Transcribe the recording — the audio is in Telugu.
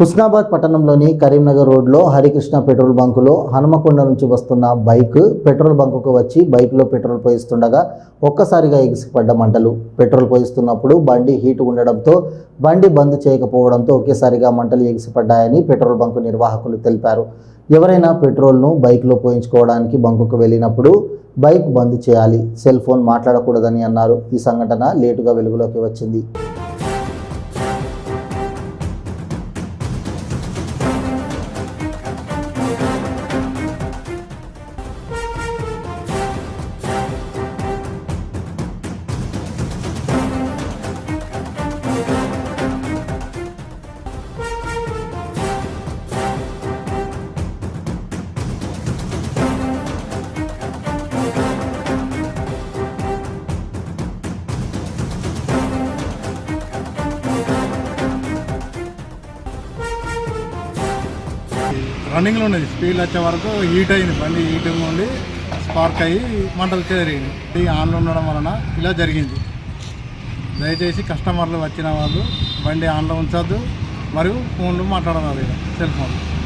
హుస్నాబాద్ పట్టణంలోని కరీంనగర్ రోడ్లో హరికృష్ణ పెట్రోల్ బంకులో హనుమకొండ నుంచి వస్తున్న బైక్ పెట్రోల్ బంకుకు వచ్చి బైక్లో పెట్రోల్ పోయిస్తుండగా ఒక్కసారిగా ఎగిసిపడ్డ మంటలు. పెట్రోల్ పోయిస్తున్నప్పుడు బండి హీట్ ఉండడంతో బండి బంద్ చేయకపోవడంతో ఒకేసారిగా మంటలు ఎగిసిపడ్డాయని పెట్రోల్ బంకు నిర్వాహకులు తెలిపారు. ఎవరైనా పెట్రోల్ను బైక్లో పోయించుకోవడానికి బంకుకు వెళ్ళినప్పుడు బైక్ బంద్ చేయాలి సెల్ ఫోన్ మాట్లాడకూడదని అన్నారు. ఈ సంఘటన లేటుగా వెలుగులోకి వచ్చింది. రన్నింగ్లో ఉన్నది స్పీడ్ వచ్చే వరకు హీట్ అయింది బండి హీట్ ఉండి స్పార్క్ అయ్యి మంటలు చెరిగింది ఆన్లో ఉండడం వలన ఇలా జరిగింది. దయచేసి కస్టమర్లు వచ్చిన వాళ్ళు బండి ఆన్లో ఉంచొద్దు మరియు ఫోన్లు మాట్లాడదాం సెల్ ఫోన్లు.